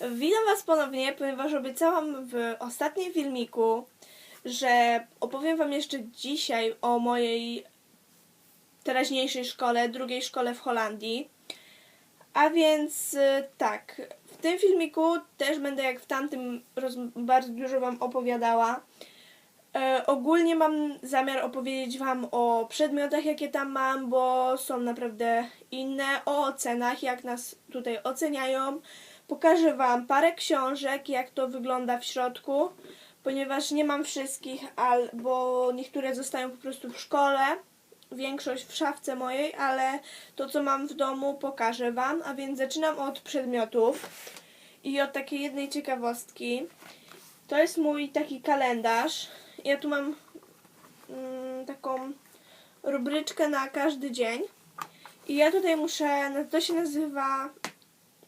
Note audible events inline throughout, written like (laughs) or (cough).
Witam Was ponownie, ponieważ obiecałam w ostatnim filmiku, że opowiem Wam jeszcze dzisiaj o mojej teraźniejszej szkole, drugiej szkole w Holandii. A więc y, tak, w tym filmiku też będę jak w tamtym bardzo dużo Wam opowiadała. E, ogólnie mam zamiar opowiedzieć Wam o przedmiotach, jakie tam mam, bo są naprawdę inne, o ocenach, jak nas tutaj oceniają. Pokażę Wam parę książek, jak to wygląda w środku, ponieważ nie mam wszystkich, al, bo niektóre zostają po prostu w szkole, większość w szafce mojej, ale to, co mam w domu, pokażę Wam. A więc zaczynam od przedmiotów i od takiej jednej ciekawostki. To jest mój taki kalendarz. Ja tu mam mm, taką rubryczkę na każdy dzień. I ja tutaj muszę, to się nazywa,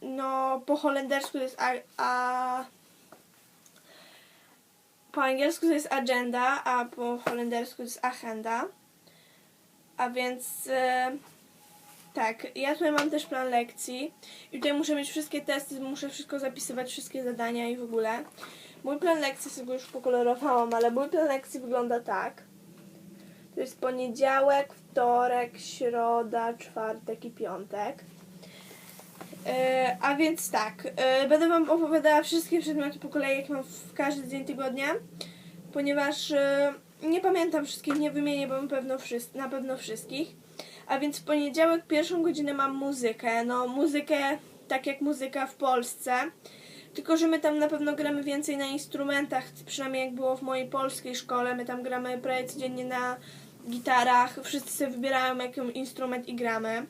no po holendersku to jest a, a po angielsku to jest agenda, a po holendersku to jest agenda. A więc e, tak, ja tutaj mam też plan lekcji i tutaj muszę mieć wszystkie testy, muszę wszystko zapisywać, wszystkie zadania i w ogóle. Mój plan lekcji sobie już pokolorowałam, ale mój plan lekcji wygląda tak. To jest poniedziałek, wtorek, środa, czwartek i piątek. E, a więc tak, e, będę Wam opowiadała wszystkie przedmioty po kolei, jak mam w każdy dzień tygodnia, ponieważ e, nie pamiętam wszystkich, nie wymienię, bo pewno, na pewno wszystkich. A więc w poniedziałek pierwszą godzinę mam muzykę. No, muzykę tak jak muzyka w Polsce. Tylko, że my tam na pewno gramy więcej na instrumentach, przynajmniej jak było w mojej polskiej szkole. My tam gramy prawie codziennie na gitarach. Wszyscy sobie wybierają jaki instrument i gramy.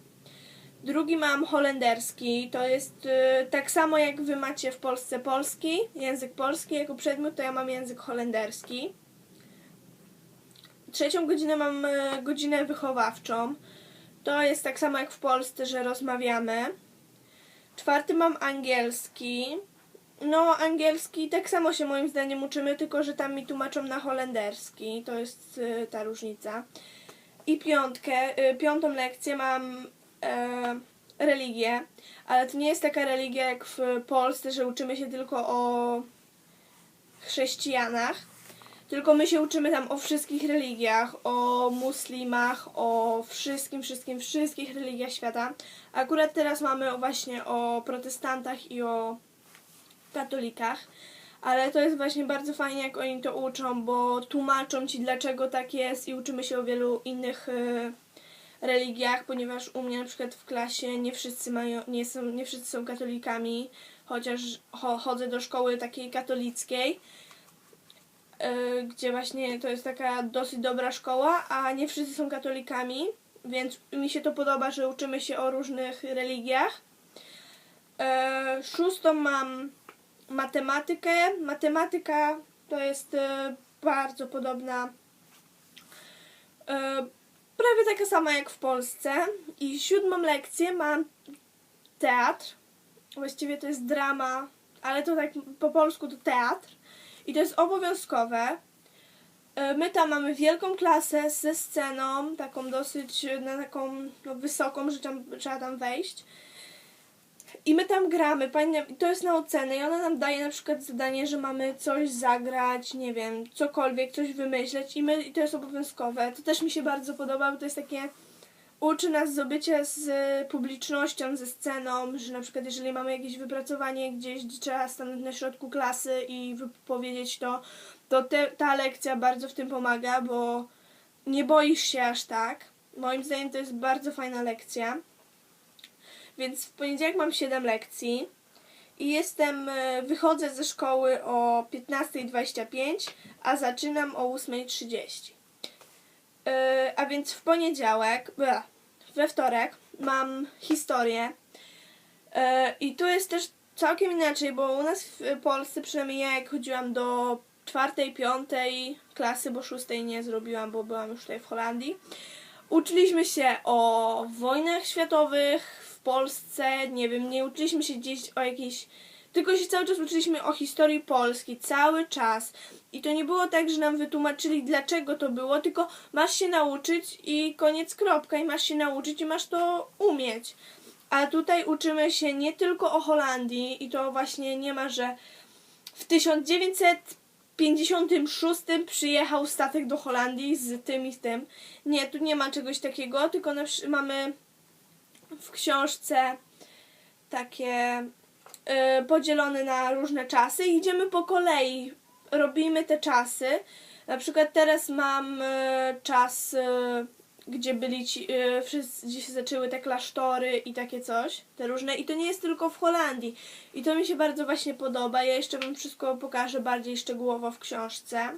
Drugi mam holenderski. To jest y, tak samo jak wy macie w Polsce polski, język polski jako przedmiot, to ja mam język holenderski. Trzecią godzinę mam y, godzinę wychowawczą. To jest tak samo jak w Polsce, że rozmawiamy. Czwarty mam angielski. No, angielski tak samo się moim zdaniem uczymy, tylko że tam mi tłumaczą na holenderski. To jest y, ta różnica. I piątkę, y, piątą lekcję mam e, religię, ale to nie jest taka religia jak w Polsce, że uczymy się tylko o chrześcijanach, tylko my się uczymy tam o wszystkich religiach, o muslimach, o wszystkim, wszystkim, wszystkich religiach świata. Akurat teraz mamy właśnie o protestantach i o katolikach, ale to jest właśnie bardzo fajnie, jak oni to uczą, bo tłumaczą ci, dlaczego tak jest i uczymy się o wielu innych y, religiach, ponieważ u mnie na przykład w klasie nie wszyscy mają, nie są, nie wszyscy są katolikami, chociaż cho, chodzę do szkoły takiej katolickiej, y, gdzie właśnie to jest taka dosyć dobra szkoła, a nie wszyscy są katolikami, więc mi się to podoba, że uczymy się o różnych religiach. E, szóstą mam matematykę. Matematyka to jest e, bardzo podobna, e, prawie taka sama jak w Polsce. I siódmą lekcję mam teatr. Właściwie to jest drama, ale to tak po polsku to teatr. I to jest obowiązkowe. E, My tam mamy wielką klasę ze sceną, taką dosyć e, na taką no, wysoką, że tam, trzeba tam wejść. I my tam gramy, to jest na ocenę i ona nam daje na przykład zadanie, że mamy coś zagrać, nie wiem, cokolwiek, coś wymyśleć i, my, i to jest obowiązkowe. To też mi się bardzo podoba, bo to jest takie, uczy nas zdobycia z publicznością, ze sceną, że na przykład jeżeli mamy jakieś wypracowanie gdzieś, gdzie trzeba stanąć na środku klasy i wypowiedzieć to, to te, ta lekcja bardzo w tym pomaga, bo nie boisz się aż tak. Moim zdaniem to jest bardzo fajna lekcja. Więc w poniedziałek mam 7 lekcji i jestem, e, wychodzę ze szkoły o 15.25, a zaczynam o 8.30. E, A więc w poniedziałek, we wtorek mam historię E, i tu jest też całkiem inaczej, bo u nas w Polsce, przynajmniej ja jak chodziłam do czwartej, piątej klasy, bo szóstej nie zrobiłam, bo byłam już tutaj w Holandii, uczyliśmy się o wojnach światowych Polsce, nie wiem, nie uczyliśmy się gdzieś o jakiejś. Tylko się cały czas uczyliśmy o historii Polski, cały czas. I to nie było tak, że nam wytłumaczyli, dlaczego to było, tylko masz się nauczyć i koniec, kropka. I masz się nauczyć i masz to umieć. A tutaj uczymy się nie tylko o Holandii i to właśnie nie ma, że w 1956 przyjechał statek do Holandii z tym i z tym. Nie, tu nie ma czegoś takiego, tylko mamy w książce takie y, podzielone na różne czasy i idziemy po kolei. Robimy te czasy. Na przykład teraz mam y, czas, y, gdzie byli ci, y, wszyscy, gdzie się zaczęły te klasztory i takie coś, te różne. I to nie jest tylko w Holandii. I to mi się bardzo właśnie podoba. Ja jeszcze wam wszystko pokażę bardziej szczegółowo w książce.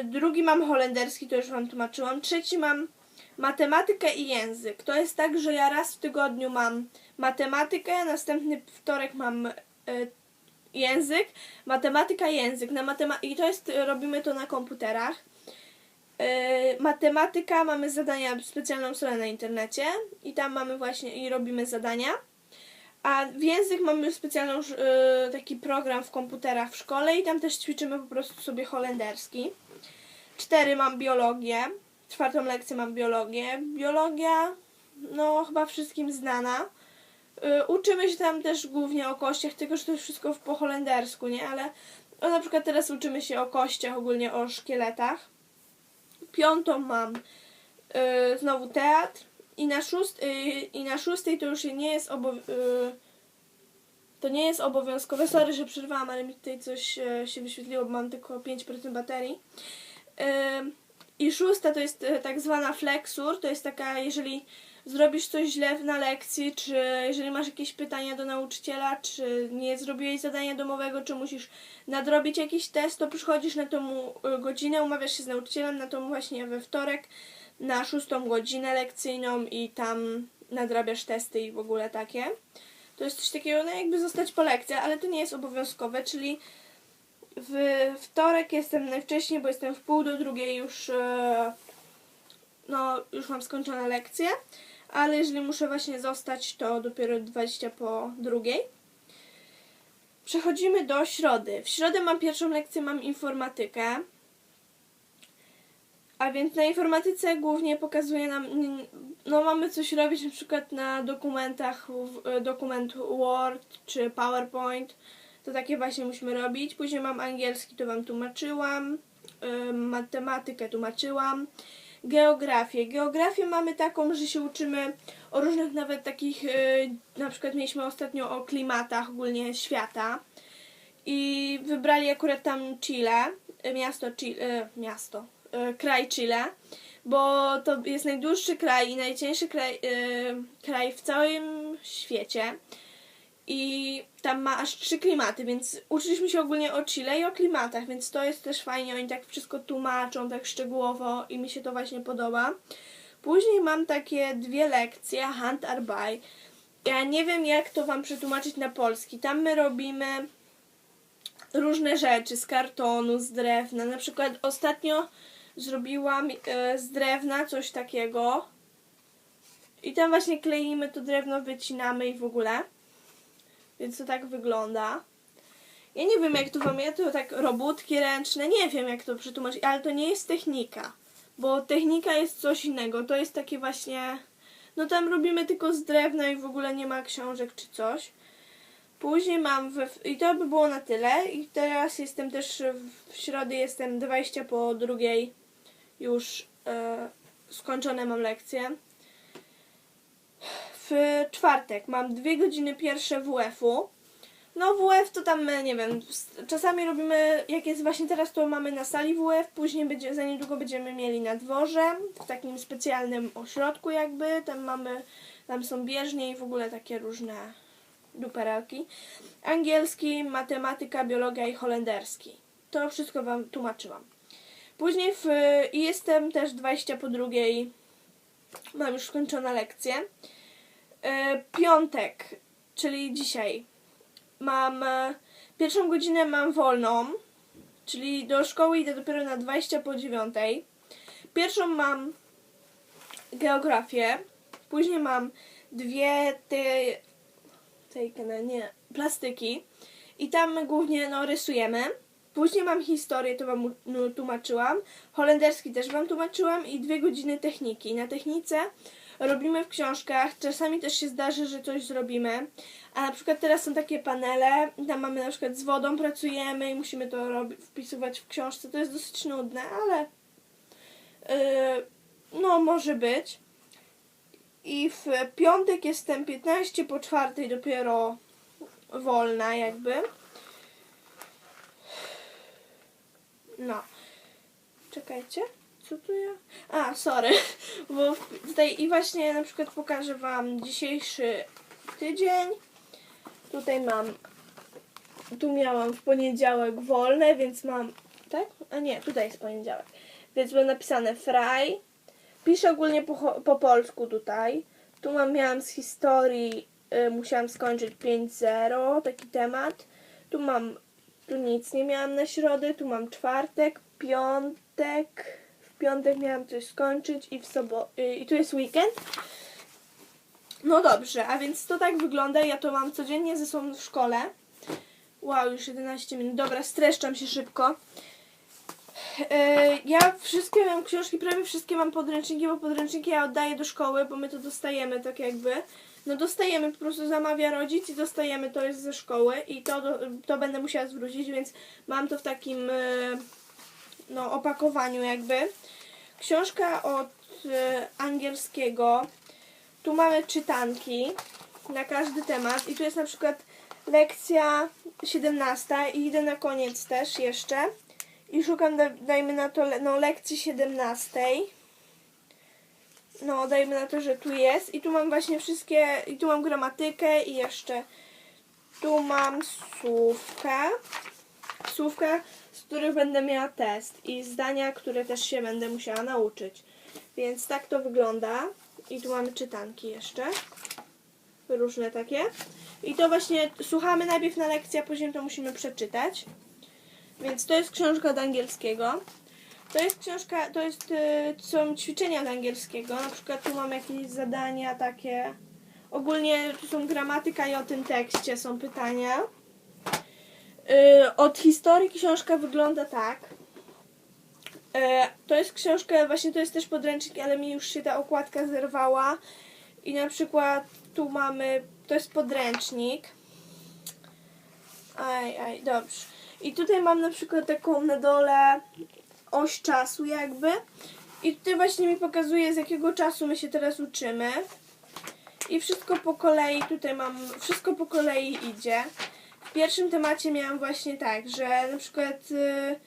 Y, drugi mam holenderski, to już wam tłumaczyłam. Trzeci mam matematykę i język. To jest tak, że ja raz w tygodniu mam matematykę, następny wtorek mam y, język, matematyka, język. Na matema- I to jest, robimy to na komputerach. Y, matematyka, mamy zadania, specjalną stronę na internecie i tam mamy właśnie, i robimy zadania. A w język mamy specjalną, y, taki program w komputerach w szkole i tam też ćwiczymy po prostu sobie holenderski. Cztery mam biologię. Czwartą lekcję mam biologię. Biologia, no chyba wszystkim znana. Y, uczymy się tam też głównie o kościach, tylko że to jest wszystko po holendersku, nie? Ale no, na przykład teraz uczymy się o kościach, ogólnie o szkieletach. Piątą mam y, znowu teatr. I na, szóst, y, I na szóstej to już nie jest obo, y, to nie jest obowiązkowe. Sorry, że przerwałam, ale mi tutaj coś e, się wyświetliło, bo mam tylko 5% baterii. Ym, I szósta to jest e, tak zwana flexur. To jest taka, jeżeli zrobisz coś źle na lekcji, czy jeżeli masz jakieś pytania do nauczyciela, czy nie zrobiłeś zadania domowego, czy musisz nadrobić jakiś test, to przychodzisz na tą e, godzinę, umawiasz się z nauczycielem na tą właśnie we wtorek na szóstą godzinę lekcyjną i tam nadrabiasz testy i w ogóle takie. To jest coś takiego, no jakby zostać po lekcjach, ale to nie jest obowiązkowe, czyli w wtorek jestem najwcześniej, bo jestem w pół do drugiej już, e, no już mam skończone lekcje, ale jeżeli muszę właśnie zostać, to dopiero 20 po drugiej. Przechodzimy do środy. W środę mam pierwszą lekcję, mam informatykę. A więc na informatyce głównie pokazuje nam, no mamy coś robić na przykład na dokumentach, e, dokument Word czy PowerPoint, to takie właśnie musimy robić. Później mam angielski, to wam tłumaczyłam, matematykę tłumaczyłam, geografię. Geografię mamy taką, że się uczymy o różnych nawet takich, y, na przykład mieliśmy ostatnio o klimatach ogólnie świata i wybrali akurat tam Chile, y, miasto Chile, y, miasto, kraj Chile, bo to jest najdłuższy kraj i najcieńszy kraj, kraj w całym świecie. I tam ma aż trzy klimaty, więc uczyliśmy się ogólnie o Chile i o klimatach, więc to jest też fajnie, oni tak wszystko tłumaczą, tak szczegółowo i mi się to właśnie podoba. Później mam takie dwie lekcje, Handarbeit. Ja nie wiem jak to wam przetłumaczyć na polski. Tam my robimy różne rzeczy z kartonu, z drewna. Na przykład ostatnio zrobiłam e, z drewna coś takiego. I tam właśnie kleimy to drewno, wycinamy i w ogóle. Więc to tak wygląda. Ja nie wiem jak to wam, ja to tak robótki ręczne, nie wiem jak to przetłumaczyć, ale to nie jest technika. Bo technika jest coś innego, to jest takie właśnie, no tam robimy tylko z drewna i w ogóle nie ma książek czy coś. Później mam, we, i to by było na tyle i teraz jestem też, w środę jestem 20 po drugiej już e, skończone mam lekcje. W czwartek mam dwie godziny pierwsze WF-u. No WF to tam, e, nie wiem, czasami robimy, jak jest właśnie teraz, to mamy na sali WF, później będzie, za niedługo będziemy mieli na dworze, w takim specjalnym ośrodku jakby, tam mamy, tam są bieżnie i w ogóle takie różne duperelki. Angielski, matematyka, biologia i holenderski. To wszystko Wam tłumaczyłam. Później w, jestem też 20 po drugiej, mam już skończone lekcje. E, Piątek, czyli dzisiaj, mam e, pierwszą godzinę mam wolną, czyli do szkoły idę dopiero na 20 po dziewiątej. Pierwszą mam geografię, później mam dwie te, tej, nie, plastyki i tam głównie no, rysujemy. Później mam historię, to wam no, tłumaczyłam. Holenderski też wam tłumaczyłam i dwie godziny techniki. Na technice robimy w książkach. Czasami też się zdarzy, że coś zrobimy. A na przykład teraz są takie panele, tam mamy na przykład z wodą pracujemy i musimy to wpisywać w książce. To jest dosyć nudne, ale yy, no może być. I w piątek jestem 15 po czwartej dopiero wolna jakby. No. Czekajcie. Co tu ja? A, sorry. (laughs) Bo tutaj i właśnie na przykład pokażę wam dzisiejszy tydzień. Tutaj mam tu miałam w poniedziałek wolne, więc mam tak? A nie, tutaj jest poniedziałek. Więc mam napisane fraj. Piszę ogólnie po, po polsku tutaj. Tu mam, miałam z historii, y, musiałam skończyć 5.0, taki temat. Tu mam, tu nic nie miałam na środę, tu mam czwartek, piątek. Piątek miałam coś skończyć i w sobo- y, i tu jest weekend. No dobrze, a więc to tak wygląda. Ja to mam codziennie ze sobą w szkole. Wow, już 11 minut. Dobra, streszczam się szybko. E, Ja wszystkie mam książki, prawie wszystkie mam podręczniki, bo podręczniki ja oddaję do szkoły, bo my to dostajemy tak jakby. No dostajemy, po prostu zamawia rodzic i dostajemy, to jest ze szkoły i to, to będę musiała zwrócić, więc mam to w takim e, no, opakowaniu jakby. Książka od e, angielskiego. Tu mamy czytanki na każdy temat i tu jest na przykład lekcja 17 i idę na koniec też jeszcze i szukam, da- dajmy na to, no lekcji 17. No, dajmy na to, że tu jest i tu mam właśnie wszystkie, i tu mam gramatykę i jeszcze tu mam słówkę, słówka, z których będę miała test i zdania, które też się będę musiała nauczyć. Więc tak to wygląda. I tu mamy czytanki jeszcze. Różne takie. I to właśnie słuchamy najpierw na lekcji, a później to musimy przeczytać. Więc to jest książka od angielskiego. To jest książka, to jest, y, są ćwiczenia od angielskiego. Na przykład tu mam jakieś zadania takie. Ogólnie tu są gramatyka i o tym tekście są pytania. Y, od historii książka wygląda tak. E, to jest książka, właśnie to jest też podręcznik, ale mi już się ta okładka zerwała. I na przykład tu mamy, to jest podręcznik. Aj, aj, dobrze. I tutaj mam na przykład taką na dole oś czasu jakby. I tutaj właśnie mi pokazuje z jakiego czasu my się teraz uczymy. I wszystko po kolei, tutaj mam, wszystko po kolei idzie. W pierwszym temacie miałam właśnie tak, że na przykład y,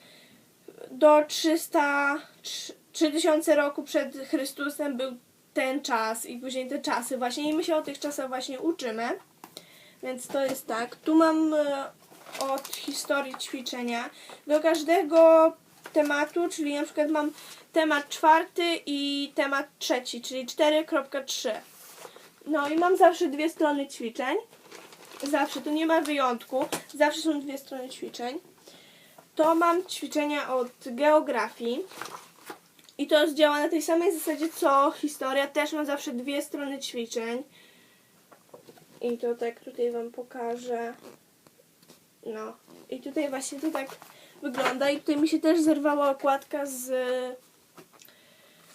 do 300, trz- 3000 roku przed Chrystusem był ten czas i później te czasy właśnie i my się o tych czasach właśnie uczymy. Więc to jest tak. Tu mam e, od historii ćwiczenia. Do każdego tematu, czyli na przykład mam temat czwarty i temat trzeci, czyli 4.3. No i mam zawsze dwie strony ćwiczeń. Zawsze, tu nie ma wyjątku. Zawsze są dwie strony ćwiczeń. To mam ćwiczenia od geografii. I to działa na tej samej zasadzie co historia. Też mam zawsze dwie strony ćwiczeń. I to tak tutaj Wam pokażę. No. I tutaj właśnie to tak wygląda. I tutaj mi się też zerwała okładka z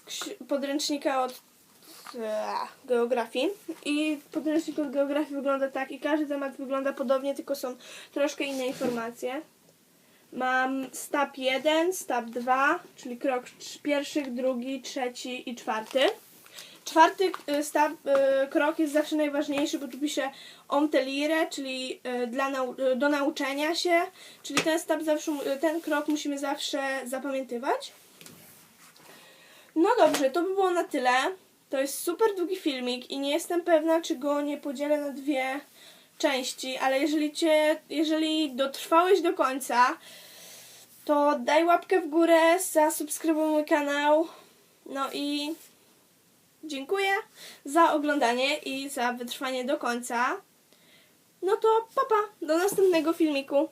ksi- podręcznika od e, geografii. I podręcznik od geografii wygląda tak. I każdy temat wygląda podobnie, tylko są troszkę inne informacje. Mam stap 1, stap 2, czyli krok pierwszy, drugi, trzeci i czwarty. Czwarty y, stap, y, krok jest zawsze najważniejszy, bo tu pisze on te lire, czyli dla nau- do nauczenia się, czyli ten stap zawsze, ten krok musimy zawsze zapamiętywać. No dobrze, to by było na tyle. To jest super długi filmik i nie jestem pewna, czy go nie podzielę na dwie części, ale jeżeli cię, jeżeli dotrwałeś do końca, to daj łapkę w górę, zasubskrybuj mój kanał. No i dziękuję za oglądanie i za wytrwanie do końca. No to papa, do następnego filmiku.